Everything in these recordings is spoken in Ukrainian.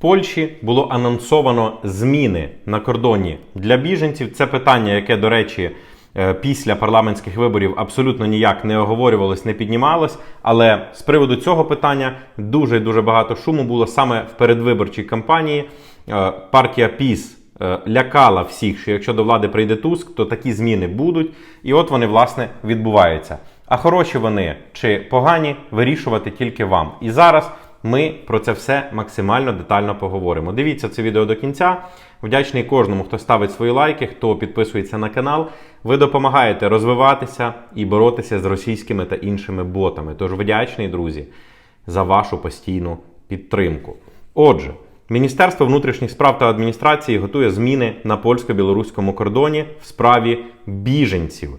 Польщі було анонсовано зміни на кордоні для біженців. Це питання, яке, до речі, е, після парламентських виборів абсолютно ніяк не оговорювалось, не піднімалось. Але з приводу цього питання дуже дуже багато шуму було саме в передвиборчій кампанії. Е, Партія ПІС е, лякала всіх, що якщо до влади прийде Туск, то такі зміни будуть. І от вони, власне, відбуваються. А хороші вони чи погані вирішувати тільки вам. І зараз ми про це все максимально детально поговоримо. Дивіться це відео до кінця. Вдячний кожному, хто ставить свої лайки, хто підписується на канал. Ви допомагаєте розвиватися і боротися з російськими та іншими ботами. Тож вдячний, друзі, за вашу постійну підтримку. Отже, Міністерство внутрішніх справ та адміністрації готує зміни на польсько-білоруському кордоні в справі біженців.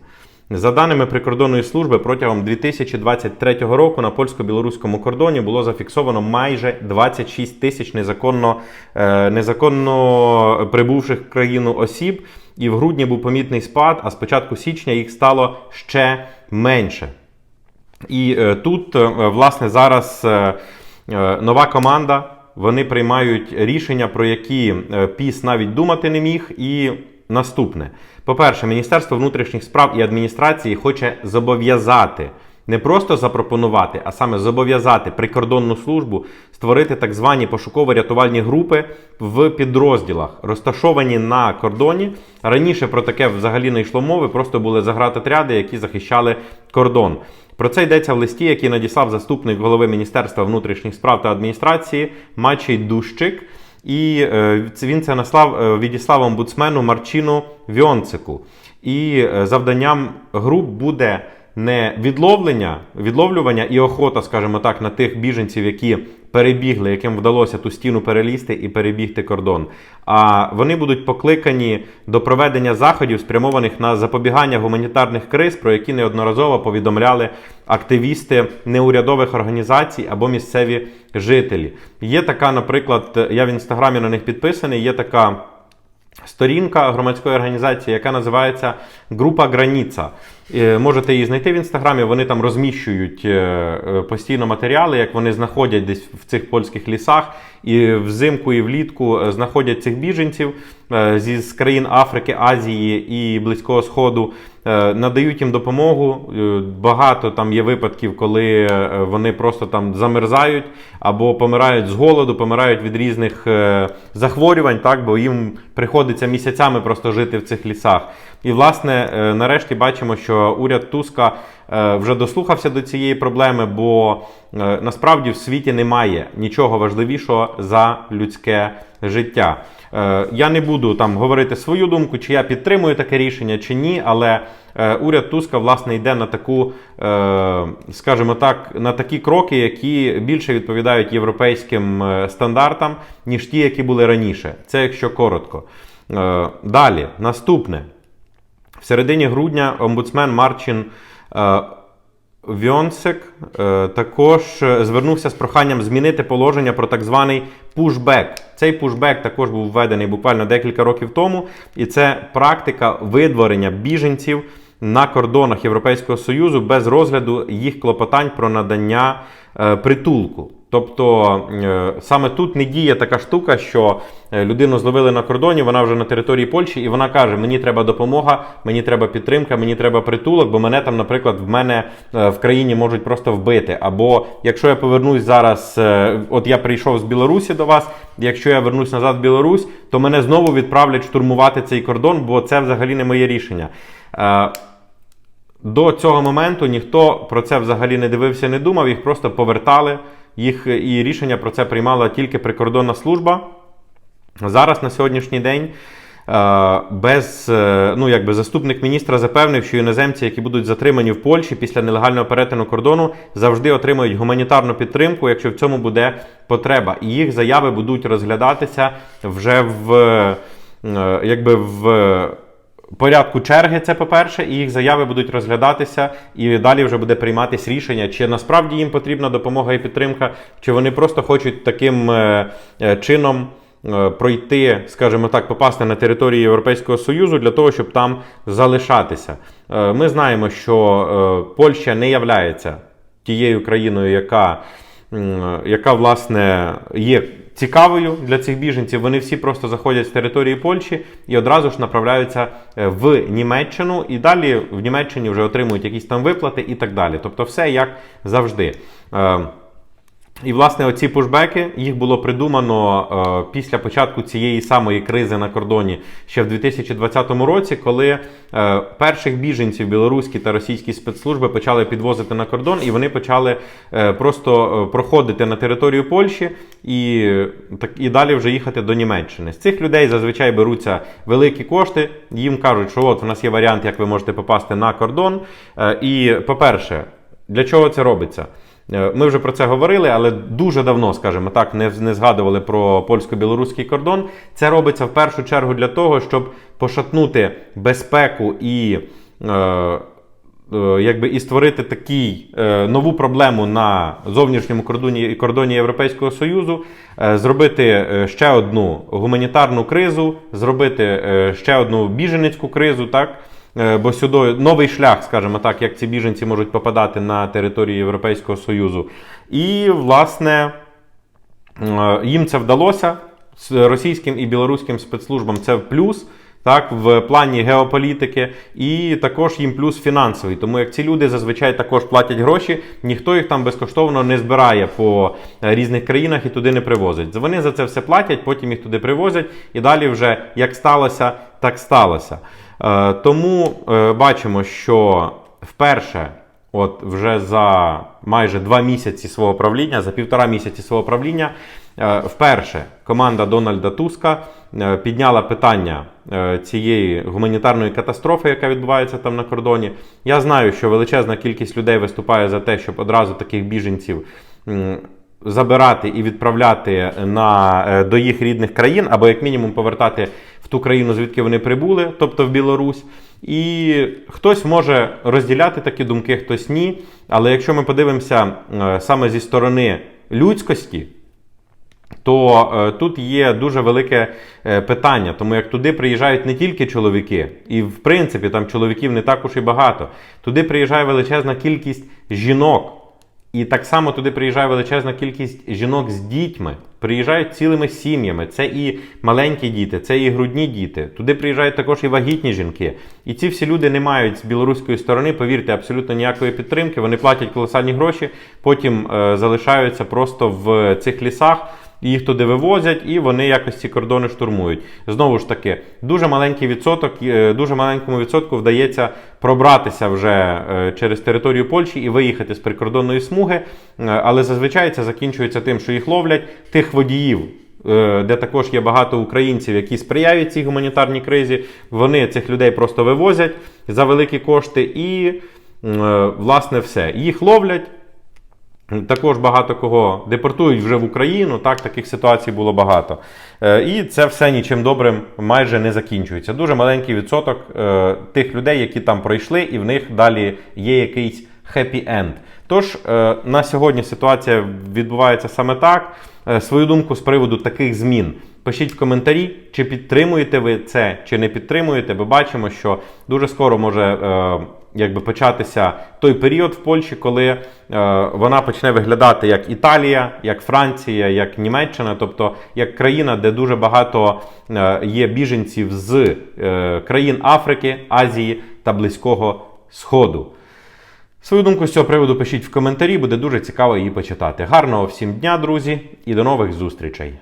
За даними прикордонної служби, протягом 2023 року на польсько-білоруському кордоні було зафіксовано майже 26 тисяч незаконно, е, незаконно прибувших в країну осіб, і в грудні був помітний спад, а з початку січня їх стало ще менше. І е, тут, е, власне, зараз нова команда. Вони приймають рішення, про які ПІС навіть думати не міг. І наступне: по-перше, Міністерство внутрішніх справ і адміністрації хоче зобов'язати. Не просто запропонувати, а саме зобов'язати прикордонну службу створити так звані пошуково-рятувальні групи в підрозділах, розташовані на кордоні. Раніше про таке взагалі не йшло мови, просто були загратотряди, які захищали кордон. Про це йдеться в листі, який надіслав заступник голови Міністерства внутрішніх справ та адміністрації Мачий Дущик. І е, він це наслав е, відіслав омбудсмену Марчину Віонцику. І е, завданням груп буде не відловлення, відловлювання і охота, скажімо так, на тих біженців, які перебігли, яким вдалося ту стіну перелізти і перебігти кордон. А вони будуть покликані до проведення заходів, спрямованих на запобігання гуманітарних криз, про які неодноразово повідомляли активісти неурядових організацій або місцеві жителі. Є така, наприклад, я в інстаграмі на них підписаний, є така. Сторінка громадської організації, яка називається Група Граніца. Е, Можете її знайти в інстаграмі. Вони там розміщують е, е, постійно матеріали, як вони знаходять десь в цих польських лісах, і взимку і влітку е, знаходять цих біженців е, з країн Африки, Азії і Близького Сходу. е, Надають їм допомогу. Багато там є випадків, коли вони просто там замерзають або помирають з голоду, помирають від різних захворювань, так бо їм приходиться місяцями просто жити в цих лісах. І власне, нарешті бачимо, що уряд Туска вже дослухався до цієї проблеми, бо е, насправді в світі немає нічого важливішого за людське життя. Е, Я не буду там говорити свою думку, чи я підтримую таке рішення, чи ні, але е, уряд Туска власне йде на таку, е, скажімо так, на такі кроки, які більше відповідають європейським е, стандартам, ніж ті, які були раніше. Це якщо коротко. Е, Далі, наступне. В середині грудня омбудсмен Марчин е, Вьонсек е, також е, звернувся з проханням змінити положення про так званий пушбек. Цей пушбек також був введений буквально декілька років тому, і це практика видворення біженців на кордонах Європейського Союзу без розгляду їх клопотань про надання е, притулку. Тобто е, саме тут не діє така штука, що е, людину зловили на кордоні, вона вже на території Польщі, і вона каже: Мені треба допомога, мені треба підтримка, мені треба притулок, бо мене там, наприклад, в мене е, в країні можуть просто вбити. Або якщо я повернусь зараз, от я прийшов з Білорусі до вас, якщо я вернусь назад в Білорусь, то мене знову відправлять штурмувати цей кордон, бо це взагалі не моє рішення. До цього моменту ніхто про це взагалі не дивився, не думав, їх просто повертали. Їх і рішення про це приймала тільки прикордонна служба. Зараз на сьогоднішній день е, без, е, ну, якби заступник міністра запевнив, що іноземці, які будуть затримані в Польщі після нелегального перетину кордону, завжди отримують гуманітарну підтримку, якщо в цьому буде потреба. І їх заяви будуть розглядатися вже в, е, якби в порядку черги, це по-перше, і їх заяви будуть розглядатися, і далі вже буде прийматись рішення, чи насправді їм потрібна допомога і підтримка, чи вони просто хочуть таким е, е, чином е, пройти, скажімо так, попасти на територію Європейського Союзу для того, щоб там залишатися. Ми знаємо, що Польща не являється тією країною, яка яка власне є цікавою для цих біженців. Вони всі просто заходять з території Польщі і одразу ж направляються е, в Німеччину, і далі в Німеччині вже отримують якісь там виплати і так далі. Тобто, все як завжди. І, власне, оці пушбеки їх було придумано е, після початку цієї самої кризи на кордоні ще в 2020 році, коли е, перших біженців білоруські та російські спецслужби почали підвозити на кордон, і вони почали е, просто е, проходити на територію Польщі і, так, і далі вже їхати до Німеччини. З цих людей зазвичай беруться великі кошти. Їм кажуть, що от у нас є варіант, як ви можете попасти на кордон. Е, і, по-перше, для чого це робиться? Е, Ми вже про це говорили, але дуже давно, скажімо так, не, не згадували про польсько-білоруський кордон. Це робиться в першу чергу для того, щоб пошатнути безпеку і. Е, е, Якби і створити такий е, нову проблему на зовнішньому кордоні кордоні Європейського Союзу, е, зробити е, ще одну гуманітарну кризу, зробити е, ще одну біженецьку кризу, так бо сюди новий шлях, скажімо так, як ці біженці можуть попадати на територію Європейського Союзу. І, власне, е, їм це вдалося російським і білоруським спецслужбам. Це плюс. Так, в плані геополітики, і також їм плюс фінансовий. Тому як ці люди зазвичай також платять гроші, ніхто їх там безкоштовно не збирає по е, різних країнах і туди не привозить. Вони за це все платять, потім їх туди привозять, і далі вже як сталося, так сталося. Е, тому е, бачимо, що вперше, от вже за майже два місяці свого правління, за півтора місяці свого правління, е, вперше команда Дональда Туска підняла питання цієї гуманітарної катастрофи, яка відбувається там на кордоні. Я знаю, що величезна кількість людей виступає за те, щоб одразу таких біженців. Забирати і відправляти на, до їх рідних країн, або як мінімум повертати в ту країну, звідки вони прибули, тобто в Білорусь. І хтось може розділяти такі думки, хтось ні. Але якщо ми подивимося е, саме зі сторони людськості, то е, тут є дуже велике е, питання, тому як туди приїжджають не тільки чоловіки, і в принципі там чоловіків не також і багато. Туди приїжджає величезна кількість жінок. І так само туди приїжджає величезна кількість жінок з дітьми, приїжджають цілими сім'ями. Це і маленькі діти, це і грудні діти. Туди приїжджають також і вагітні жінки. І ці всі люди не мають з білоруської сторони, повірте, абсолютно ніякої підтримки. Вони платять колосальні гроші, потім е, залишаються просто в цих лісах. Їх туди вивозять, і вони якось ці кордони штурмують. Знову ж таки, дуже маленький відсоток, е, дуже маленькому відсотку вдається пробратися вже е, через територію Польщі і виїхати з прикордонної смуги. Е, Але зазвичай це закінчується тим, що їх ловлять тих водіїв. Де також є багато українців, які сприяють цій гуманітарній кризі, вони цих людей просто вивозять за великі кошти, і власне все. Їх ловлять, також багато кого депортують вже в Україну. Так, таких ситуацій було багато. Е, І це все нічим добрим майже не закінчується. Дуже маленький відсоток е, тих людей, які там пройшли, і в них далі є якийсь хеппі-енд. Тож е, на сьогодні ситуація відбувається саме так. Свою думку з приводу таких змін. Пишіть в коментарі, чи підтримуєте ви це, чи не підтримуєте, бо бачимо, що дуже скоро може якби початися той період в Польщі, коли е, вона почне виглядати як Італія, як Франція, як Німеччина, тобто як країна, де дуже багато е, є біженців з е, країн Африки, Азії та Близького Сходу. Свою думку з цього приводу пишіть в коментарі, буде дуже цікаво її почитати. Гарного всім дня, друзі, і до нових зустрічей!